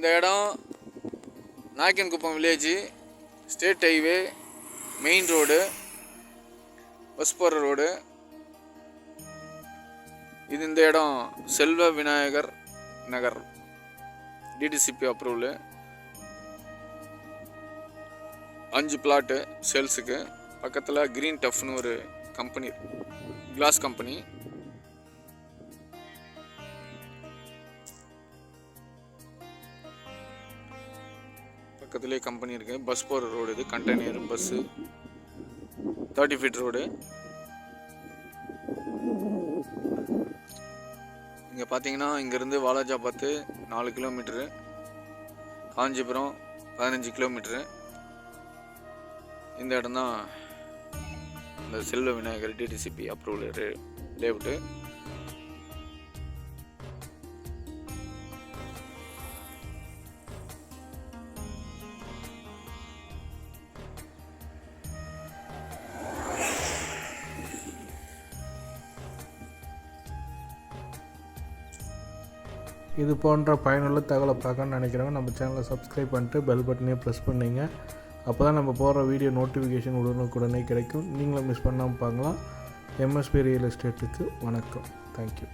இந்த இடம் Nayakkankuppam village state highway main road bus போகிற ரோடு. இது இந்த இடம் செல்வ விநாயகர் நகர் டிடிசிபி அப்ரூவலு அஞ்சு பிளாட்டு சேல்ஸுக்கு பக்கத்தில் க்ரீன் டஃப்னு ஒரு கம்பெனி கிளாஸ் கம்பெனி பக்கத்துலேயே கம்பெனி இருக்குது பஸ் போகிற ரோடு இது. Container bus thirty feet road இங்கே பார்த்தீங்கன்னா இங்கேருந்து வாலாஜா பார்த்து நாலு கிலோமீட்ரு காஞ்சிபுரம் பதினஞ்சு கிலோமீட்ரு இந்த இடம் தான் இந்த Selva Vinayagar DTCP approval layout இது போன்ற பயனுள்ள தகவலை பார்க்கணும்னு நினைக்கிறவங்க நம்ம சேனலை சப்ஸ்கிரைப் பண்ணிட்டு பெல் பட்டனையும் ப்ரெஸ் பண்ணிங்க. அப்போ தான் நம்ம போகிற வீடியோ நோட்டிஃபிகேஷன் உடனுக்குடனே கிடைக்கும். நீங்களும் மிஸ் பண்ணாமல் பார்க்கலாம். எம்எஸ்பி ரியல் எஸ்டேட்டுக்கு வணக்கம். தேங்க்யூ